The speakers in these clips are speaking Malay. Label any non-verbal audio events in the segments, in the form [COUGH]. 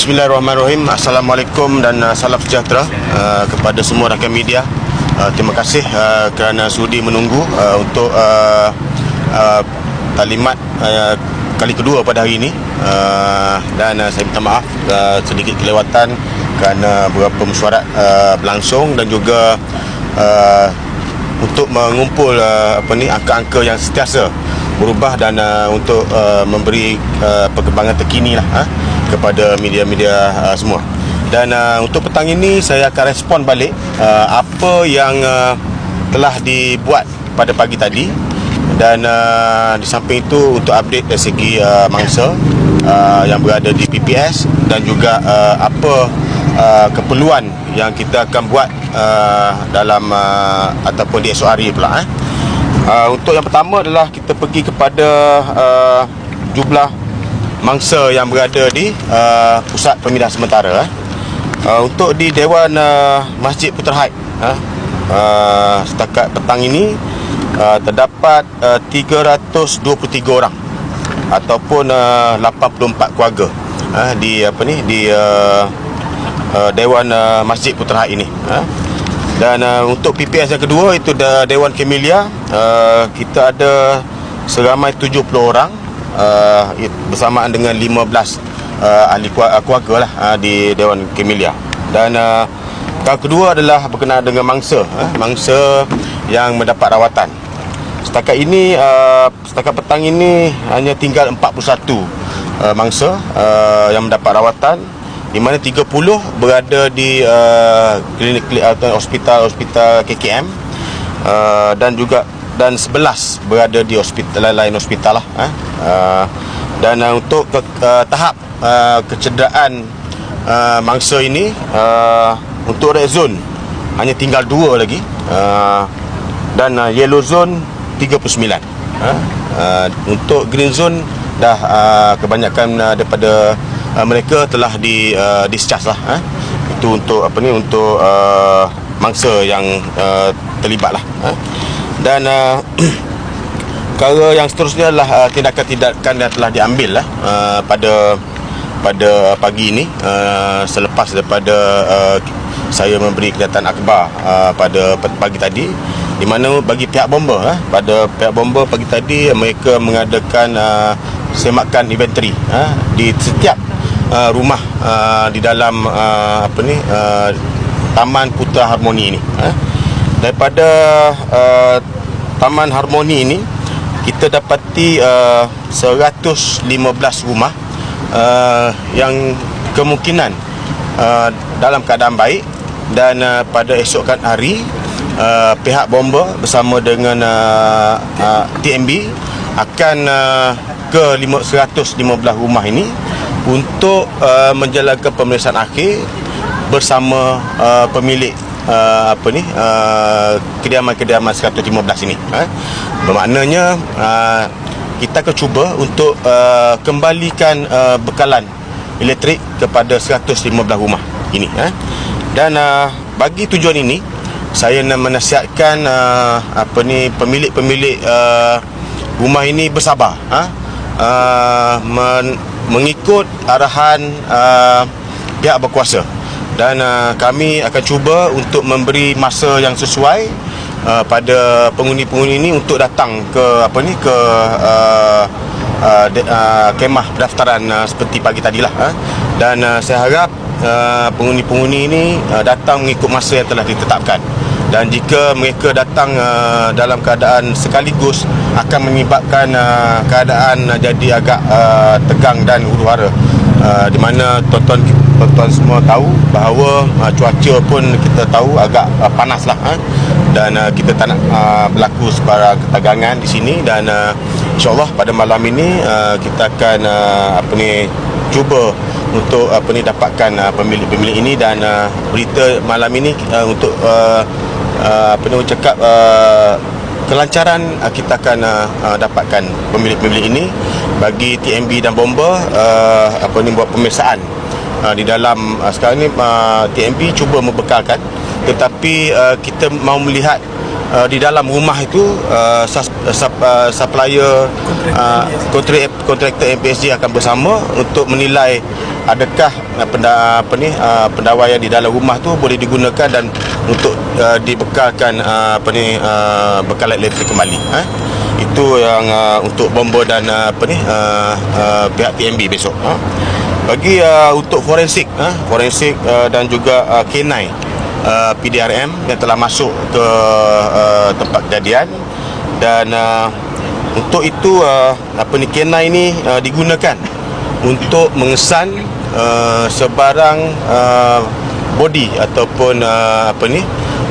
Bismillahirrahmanirrahim. Assalamualaikum dan uh, salam sejahtera uh, kepada semua rakan media. Uh, terima kasih uh, kerana sudi menunggu uh, untuk uh, uh, talimat uh, kali kedua pada hari ini. Uh, dan uh, saya minta maaf uh, sedikit kelewatan kerana beberapa mesyuarat uh, berlangsung dan juga uh, untuk mengumpul uh, apa ni angka-angka yang sentiasa berubah dan uh, untuk uh, memberi uh, perkembangan terkini lah uh, kepada media-media uh, semua. Dan uh, untuk petang ini saya akan respon balik uh, apa yang uh, telah dibuat pada pagi tadi dan uh, di samping itu untuk update dari segi uh, mangsa uh, yang berada di PPS dan juga uh, apa uh, keperluan yang kita akan buat uh, dalam uh, ataupun di esok hari pula eh. Uh, untuk yang pertama adalah kita pergi kepada uh, jumlah mangsa yang berada di uh, pusat pemindahan sementara eh. uh, untuk di Dewan uh, Masjid Putra Haid uh, uh, setakat petang ini uh, terdapat uh, 323 orang ataupun uh, 84 keluarga uh, di apa ni di uh, uh, Dewan uh, Masjid Putra Haid ini uh. dan uh, untuk PPS yang kedua itu Dewan Kemilia uh, kita ada seramai 70 orang uh, bersamaan dengan 15 uh, ahli keluarga lah uh, di Dewan Kemilia dan uh, yang kedua adalah berkenaan dengan mangsa uh, mangsa yang mendapat rawatan. Setakat ini uh, setakat petang ini hanya tinggal 41 uh, mangsa uh, yang mendapat rawatan di mana 30 berada di uh, klinik atau uh, hospital hospital KKM uh, dan juga dan 11 berada di hospital lain hospital lah eh. uh, dan uh, untuk ke, uh, tahap uh, kecederaan uh, mangsa ini uh, untuk red zone hanya tinggal dua lagi uh, dan uh, yellow zone 39 uh, uh, untuk green zone dah uh, kebanyakan uh, daripada uh, mereka telah di uh, discharge lah uh. itu untuk apa ni untuk uh, mangsa yang uh, terlibat lah uh dan uh, [CLEARS THROAT] perkara yang seterusnya adalah uh, tindakan-tindakan yang telah diambil lah, uh, pada pada pagi ini uh, selepas daripada uh, saya memberi kenyataan akhbar uh, pada pagi tadi di mana bagi pihak bomba uh, pada pihak bomba pagi tadi mereka mengadakan uh, semakan inventory uh, di setiap uh, rumah uh, di dalam uh, apa ni uh, Taman Putra Harmoni ini uh daripada uh, Taman Harmoni ini kita dapati uh, 115 rumah uh, yang kemungkinan uh, dalam keadaan baik dan uh, pada esokan hari uh, pihak bomba bersama dengan uh, uh, TMB akan uh, ke 115 rumah ini untuk uh, menjalankan pemeriksaan akhir bersama uh, pemilik uh, apa ni uh, kediaman-kediaman 115 ini eh? bermaknanya uh, kita akan cuba untuk uh, kembalikan uh, bekalan elektrik kepada 115 rumah ini eh? dan uh, bagi tujuan ini saya nak menasihatkan uh, apa ni pemilik-pemilik uh, rumah ini bersabar eh? uh, men- mengikut arahan uh, pihak berkuasa dan uh, kami akan cuba untuk memberi masa yang sesuai uh, pada pengundi-pengundi ini untuk datang ke apa ni ke uh, uh, de, uh, kemah pendaftaran uh, seperti pagi tadilah uh. dan uh, saya harap uh, pengundi-pengundi ini uh, datang mengikut masa yang telah ditetapkan dan jika mereka datang uh, dalam keadaan sekaligus akan menyebabkan uh, keadaan uh, jadi agak uh, tegang dan huru-hara uh, di mana tuan-tuan tuan-tuan semua tahu bahawa uh, cuaca pun kita tahu agak uh, panas lah uh, dan uh, kita tak nak uh, berlaku sebarang ketegangan di sini. Dan uh, insyaAllah pada malam ini uh, kita akan uh, apa ni cuba untuk apa ni dapatkan uh, pemilik-pemilik ini. Dan uh, berita malam ini uh, untuk uh, uh, apa ni cakap uh, kelancaran uh, kita akan uh, uh, dapatkan pemilik-pemilik ini bagi TMB dan bomba uh, apa ni buat pemeriksaan uh, di dalam uh, sekarang ni uh, TMB cuba membekalkan tetapi uh, kita mau melihat uh, di dalam rumah itu uh, sus, sup, uh, supplier kontraktor uh, kontraktor MPSG akan bersama untuk menilai adakah uh, penda, apa ni uh, pendawaian di dalam rumah tu boleh digunakan dan untuk uh, dibekalkan uh, apa ni uh, bekalan elektrik kembali ha? itu yang uh, untuk bomba dan uh, apa ni uh, uh, pihak TMB besok ha? Bagi uh, untuk forensik ha? forensik uh, dan juga uh, K9 uh, PDRM yang telah masuk ke uh, tempat kejadian dan uh, untuk itu uh, apa ni K9 ini uh, digunakan untuk mengesan uh, sebarang uh, body ataupun uh, apa ni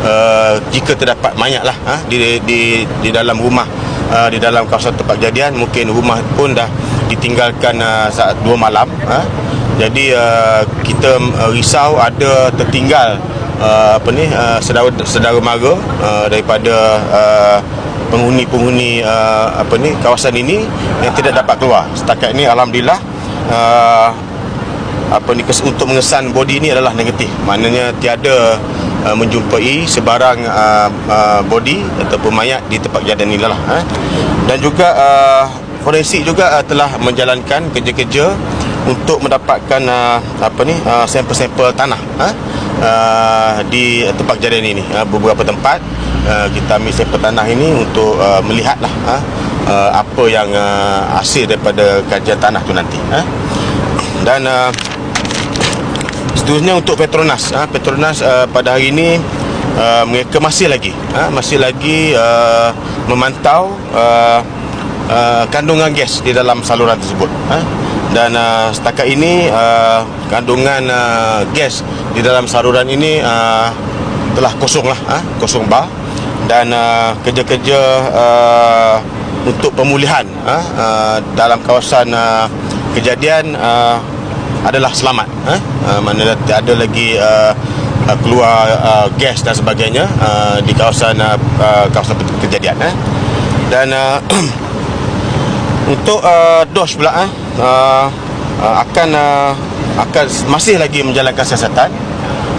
uh, jika terdapat mayat lah ha, di, di di dalam rumah uh, di dalam kawasan tempat kejadian mungkin rumah pun dah ditinggalkan uh, saat dua malam ha. Jadi uh, kita uh, risau ada tertinggal uh, apa ni uh, saudara saudara mara uh, daripada uh, penghuni-penghuni uh, apa ni kawasan ini yang tidak dapat keluar setakat ini alhamdulillah uh, apa ni untuk mengesan body ini adalah negatif maknanya tiada uh, menjumpai sebarang uh, uh, body ataupun mayat di tempat kejadian ini lah uh. dan juga uh, forensik juga uh, telah menjalankan kerja-kerja untuk mendapatkan uh, apa ni uh, sampel-sampel tanah uh, uh, di tempat kejadian ini uh, beberapa tempat uh, kita ambil sampel tanah ini untuk uh, melihatlah uh, uh, apa yang uh, hasil daripada kajian tanah tu nanti uh. dan uh, seterusnya untuk Petronas ha, Petronas uh, pada hari ini uh, mereka masih lagi ha, masih lagi uh, memantau uh, uh, kandungan gas di dalam saluran tersebut ha. Dan uh, setakat ini uh, kandungan uh, gas di dalam saluran ini uh, telah kosong lah ha, kosong bar dan uh, kerja-kerja uh, untuk pemulihan ha, uh, dalam kawasan uh, kejadian uh, adalah selamat eh? uh, mana ada lagi uh, uh, keluar uh, gas dan sebagainya uh, di kawasan uh, uh, kawasan kejadian eh? dan uh, [CLEARS THROAT] untuk uh, DOS pula eh? Uh, uh, akan uh, akan masih lagi menjalankan siasatan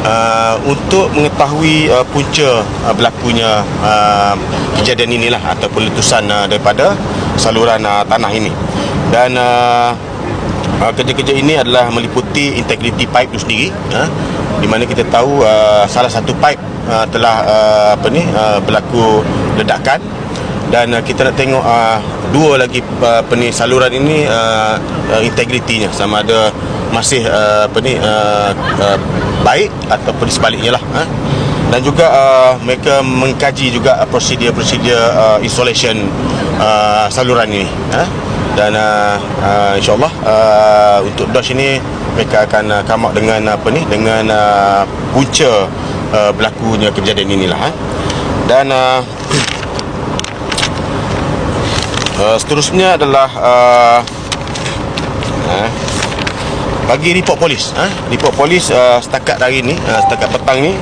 uh, untuk mengetahui uh, punca uh, berlakunya uh, kejadian inilah ataupun letusan uh, daripada saluran uh, tanah ini. Dan uh, Uh, kerja-kerja ini adalah meliputi integriti pipe itu sendiri uh, di mana kita tahu uh, salah satu pipe uh, telah uh, apa ni uh, berlaku ledakan dan uh, kita nak tengok uh, dua lagi uh, apa ni saluran ini uh, uh, integritinya sama ada masih uh, apa ni uh, uh, baik ataupun sebaliknya lah uh. dan juga uh, mereka mengkaji juga prosedur-prosedur uh, installation uh, saluran ini uh dan uh, uh, insyaallah uh, untuk DOS ini mereka akan uh, come out dengan apa ni dengan uh, punca uh, berlakunya kejadian inilah eh. dan uh, [CLEARS THROAT] uh, seterusnya adalah uh, uh, bagi report polis eh. report polis uh, setakat hari ni uh, setakat petang ni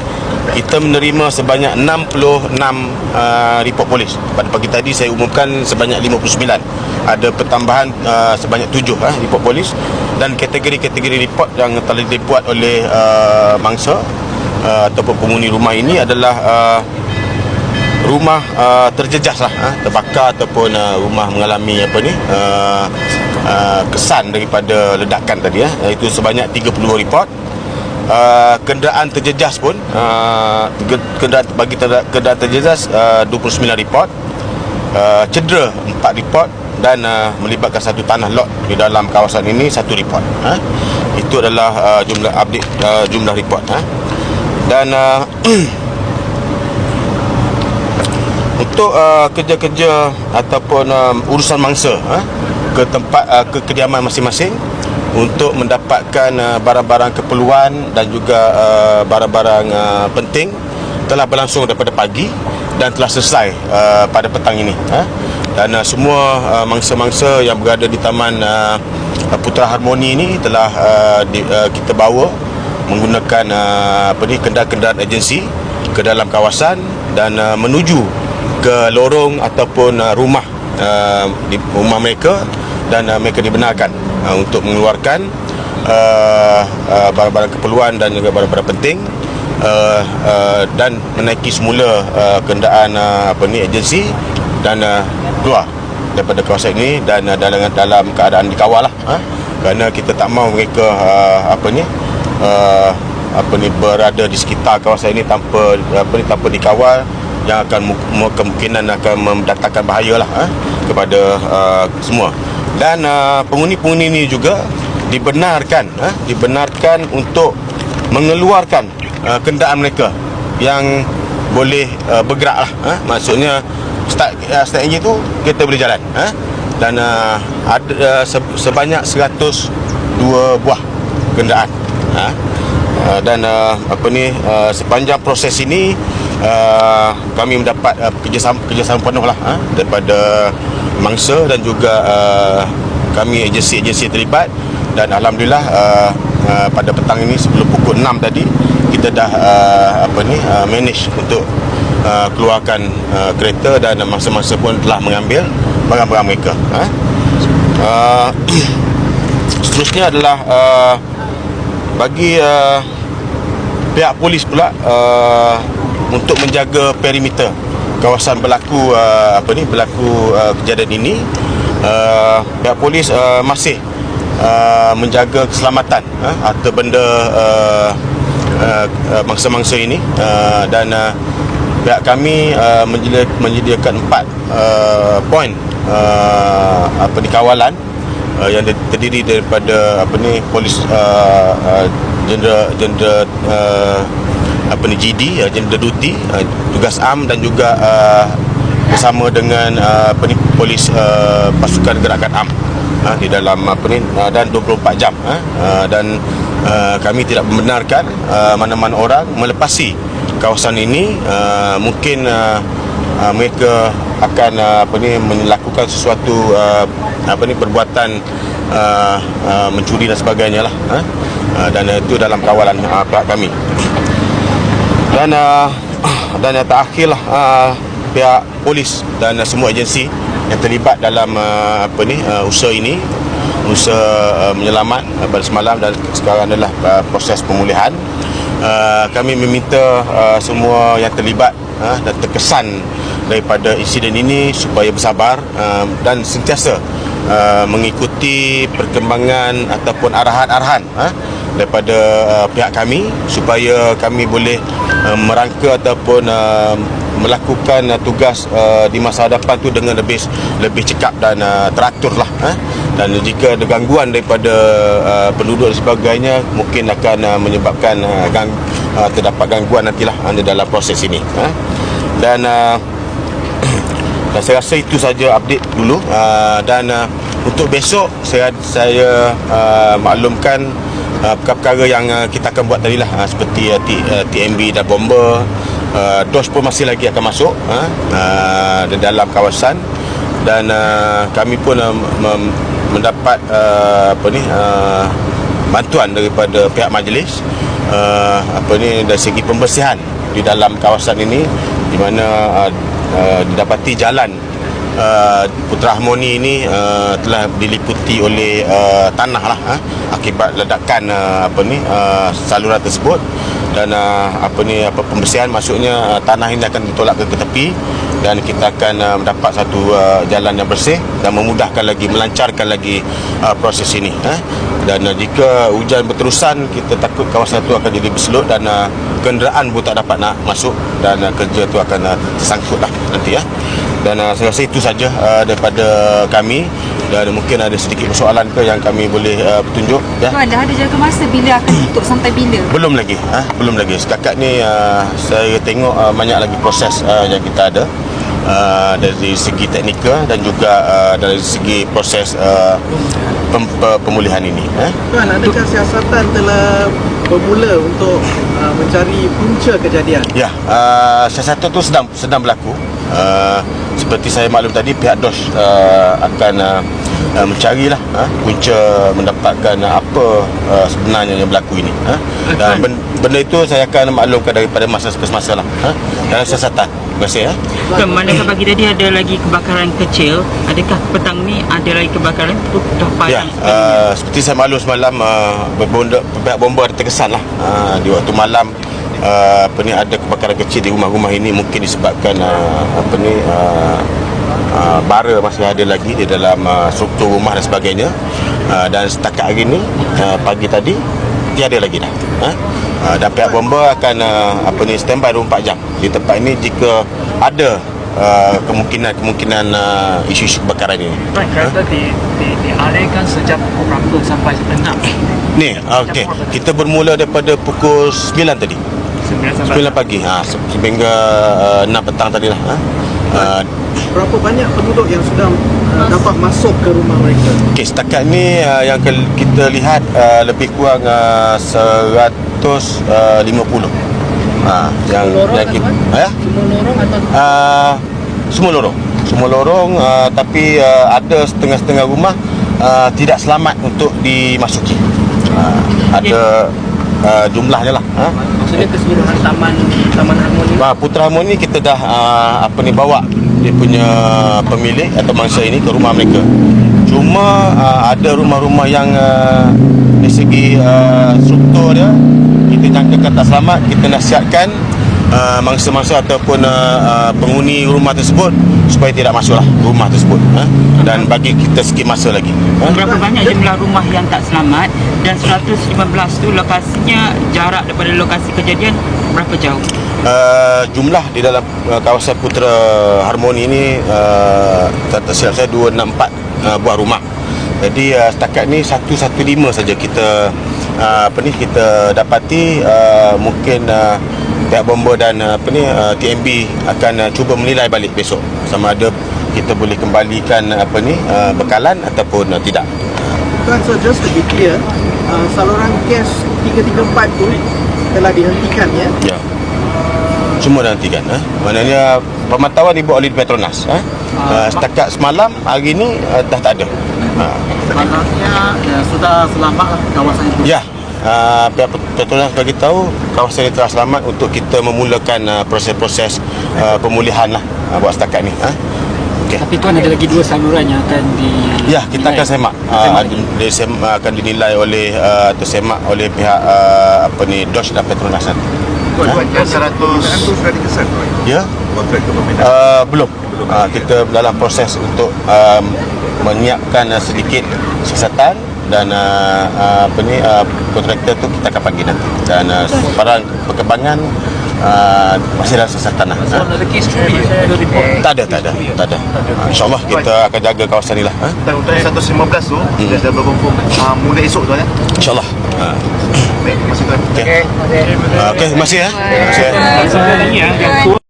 kita menerima sebanyak 66 uh, report polis. Pada pagi tadi saya umumkan sebanyak 59 ada pertambahan uh, sebanyak 7 uh, report polis. Dan kategori-kategori report yang telah dibuat oleh uh, mangsa uh, ataupun penghuni rumah ini adalah uh, rumah uh, terjejas lah uh, terbakar ataupun uh, rumah mengalami apa ni uh, uh, kesan daripada ledakan tadi uh, itu sebanyak 30 report uh, kenderaan terjejas pun uh, kenderaan bagi kenderaan terjejas uh, 29 report uh, cedera 4 report dan uh, melibatkan satu tanah lot di dalam kawasan ini satu report ha? itu adalah uh, jumlah update uh, jumlah report ha? dan uh, [CLEARS THROAT] untuk uh, kerja-kerja ataupun um, urusan mangsa ha? ke tempat uh, ke kediaman masing-masing untuk mendapatkan uh, barang-barang keperluan dan juga uh, barang-barang uh, penting telah berlangsung daripada pagi dan telah selesai uh, pada petang ini uh. dan uh, semua uh, mangsa-mangsa yang berada di taman uh, Putra Harmoni ini telah uh, di, uh, kita bawa menggunakan uh, apa ni kendaraan-kendaraan agensi ke dalam kawasan dan uh, menuju ke lorong ataupun uh, rumah uh, di rumah mereka dan uh, mereka dibenarkan uh, untuk mengeluarkan uh, uh, barang-barang keperluan dan juga barang-barang penting uh, uh, dan menaiki semula uh, kenderaan uh, apa ni agensi dan uh, keluar daripada kawasan ini dan uh, dalam dalam keadaan dikawal lah uh, kerana kita tak mahu mereka uh, apa ni uh, apa ni berada di sekitar kawasan ini tanpa apa ni tanpa dikawal yang akan kemungkinan akan mendatangkan bahaya lah eh, kepada uh, semua dan uh, penghuni-penghuni ini juga dibenarkan eh, dibenarkan untuk mengeluarkan uh, kenderaan mereka yang boleh uh, bergerak lah eh. maksudnya start, uh, start engine tu kita boleh jalan eh. dan uh, ada uh, sebanyak 102 buah kenderaan eh. uh, dan uh, apa ni uh, sepanjang proses ini uh, kami mendapat uh, kerjasama kerjasama penuh lah uh, daripada mangsa dan juga uh, kami agensi-agensi terlibat dan alhamdulillah uh, uh, pada petang ini sebelum pukul 6 tadi kita dah uh, apa ni uh, manage untuk uh, keluarkan uh, kereta dan masa-masa pun telah mengambil barang-barang mereka uh. Uh, [CLEARS THROAT] seterusnya adalah uh, bagi uh, pihak polis pula uh, untuk menjaga perimeter kawasan berlaku uh, apa ni berlaku uh, kejadian ini uh, pihak polis uh, masih uh, menjaga keselamatan uh, harta benda uh, uh, uh, mangsa-mangsa ini uh, dan uh, pihak kami uh, menyediakan empat uh, poin uh, apa ni kawalan uh, yang terdiri daripada apa ni polis uh, uh, jenderal jenderal uh, apa ni GD uh, jenderal duty uh, tugas am dan juga uh, bersama dengan uh, apa ni polis uh, pasukan gerakan am uh, di dalam apa ni uh, dan 24 jam uh, dan uh, kami tidak membenarkan uh, mana-mana orang melepasi kawasan ini. Uh, mungkin uh, uh, mereka akan uh, apa ni melakukan sesuatu uh, apa ni perbuatan uh, uh, mencuri dan sebagainya lah uh, dan itu dalam kawalan uh, pihak kami dan uh, dan yang uh, pihak polis dan uh, semua agensi yang terlibat dalam uh, apa ni uh, usaha ini usaha uh, menyelamat uh, pada semalam dan sekarang adalah uh, proses pemulihan. Uh, kami meminta uh, semua yang terlibat uh, dan terkesan daripada insiden ini supaya bersabar uh, dan sentiasa uh, mengikuti perkembangan ataupun arahan-arahan uh, daripada uh, pihak kami supaya kami boleh uh, merangka ataupun uh, melakukan uh, tugas uh, di masa hadapan tu dengan lebih lebih cekap dan uh, teratur lah eh? dan jika ada gangguan daripada uh, penduduk dan sebagainya mungkin akan uh, menyebabkan uh, gang, uh, terdapat gangguan nantilah uh, dalam proses ini eh? Dan uh, [CLEARS THROAT] saya rasa itu saja update dulu. Uh, dan uh, untuk besok saya saya uh, maklumkan uh, perkara-perkara yang uh, kita akan buat tadi lah. Uh, seperti uh, T, uh, TMB dan bomba. Uh, DOS pun masih lagi akan masuk uh, uh, dalam kawasan. Dan uh, kami pun uh, mendapat uh, apa ni uh, bantuan daripada pihak majlis uh, apa ni dari segi pembersihan di dalam kawasan ini di mana uh, uh, didapati jalan uh, Putra Harmoni ini uh, telah diliputi oleh uh, tanah lah uh, akibat ledakan uh, apa ni uh, saluran tersebut. Dan uh, apa ni apa pembersihan maksudnya uh, tanah ini akan ditolak ke, ke tepi dan kita akan uh, mendapat satu uh, jalan yang bersih dan memudahkan lagi melancarkan lagi uh, proses ini uh. dan uh, jika hujan berterusan kita takut kawasan itu akan jadi berselut dan uh, kenderaan pun tak dapat nak masuk dan uh, kerja itu akan uh, tersangkut lah nanti ya uh dan uh, saya rasa itu saja uh, daripada kami dan mungkin ada sedikit persoalan ke yang kami boleh uh, tunjuk ya. Tuan dah ada jaga masa bila akan [CLEARS THROAT] tutup sampai bila? Belum lagi, ha? belum lagi. Setakat ni uh, saya tengok uh, banyak lagi proses uh, yang kita ada. Uh, dari segi teknikal dan juga uh, dari segi proses uh, pem, pemulihan ini. Eh? Tuan, adakah siasatan telah bermula untuk uh, mencari punca kejadian? Ya, uh, siasatan itu sedang sedang berlaku. Uh, seperti saya maklum tadi pihak DOS uh, akan uh, uh, mencarilah uh, punca mendapatkan uh, apa uh, sebenarnya yang berlaku ini uh. dan benda, benda itu saya akan maklumkan daripada masa ke semasa lah uh, dalam siasatan terima kasih ya Bukan, manakah pagi tadi ada lagi kebakaran kecil? Adakah petang ni ada lagi kebakaran? Itu dah ya, uh, seperti saya maklum semalam uh, berbonda, pihak bomba ada terkesan lah uh, di waktu malam uh, apa ni ada kebakaran kecil di rumah-rumah ini mungkin disebabkan uh, apa ni uh, uh, bara masih ada lagi di dalam uh, struktur rumah dan sebagainya. Uh, dan setakat hari ni uh, pagi tadi tiada lagi dah ha? uh, dan pihak bomba akan uh, apa ni standby 24 jam. Di tempat ini jika ada uh, kemungkinan-kemungkinan uh, isu-isu kebakaran ini. Baik, kereta di, di, dialihkan sejak pukul berapa sampai 6? ni okey. Kita bermula daripada pukul 9 tadi. 9 sampai 9 pagi. Ha, se- sehingga uh, 6 petang tadi lah ha? Uh, Berapa banyak penduduk yang sudah uh, dapat masuk ke rumah mereka? Okey, setakat ni uh, yang ke, kita lihat uh, lebih kurang uh, 150. Ha, yang yang kita, ya? Semua lorong atau Uh, semua lorong. Semua lorong uh, tapi uh, ada setengah-setengah rumah uh, tidak selamat untuk dimasuki. Uh, ada uh, jumlahnya lah. Ha? Maksudnya keseluruhan taman taman harmoni Bah, Putra Harmoni kita dah uh, apa ni bawa dia punya pemilik atau mangsa ini ke rumah mereka. Cuma uh, ada rumah-rumah yang uh, dari segi uh, struktur dia kita jangkakan tak selamat, kita nasihatkan uh, mangsa-mangsa ataupun uh, uh, penghuni rumah tersebut supaya tidak masuklah rumah tersebut ha? dan bagi kita sikit masa lagi. Ha? Berapa banyak jumlah rumah yang tak selamat dan 115 tu lokasinya jarak daripada lokasi kejadian berapa jauh? Uh, jumlah di dalam uh, kawasan Putra Harmoni ini uh, tak, tak silap saya 264 uh, buah rumah. Jadi uh, setakat ni 115 saja kita uh, apa ni kita dapati uh, mungkin uh, pihak bomba dan uh, apa ni uh, TMB akan uh, cuba menilai balik besok sama ada kita boleh kembalikan uh, apa ni uh, bekalan ataupun uh, tidak. Tuan, so just to be clear, uh, saluran gas 334 tu telah dihentikan ya. Ya. Semua dah hentikan eh? Maknanya pemantauan dibuat oleh Petronas eh? Uh, setakat semalam hari ni uh, dah tak ada. Uh, Maknanya ya, sudah selamat lah kawasan itu. ya. Uh, pihak Petronas bagi tahu kawasan ini telah selamat untuk kita memulakan uh, proses-proses uh, pemulihan lah uh, buat setakat ni. Eh? Okay. Tapi tuan ada lagi dua saluran yang akan di Ya, kita akan semak. Uh, dia sem, akan dinilai oleh uh, atau semak oleh pihak uh, apa ni DOS dan Petronas nanti. Yang 100 sudah dikesan Ya. kontrak. Uh, belum. Uh, kita dalam proses untuk um, menyiapkan uh, sedikit siasatan dan uh, uh, apa ni uh, kontraktor tu kita akan panggil nanti dan uh, barang perkembangan uh, masih dalam siasatan lah. Uh, ada kes curi ada tak ada, tak ada, tak ada. Uh, InsyaAllah kita akan jaga kawasan ni lah. Untuk yang 115 tu, hmm. dah berkumpul uh, mula esok tu ya. InsyaAllah. Uh, Baik, tuan. okay. Okay, terima kasih. Eh. Terima kasih. Satu lagi ya, tua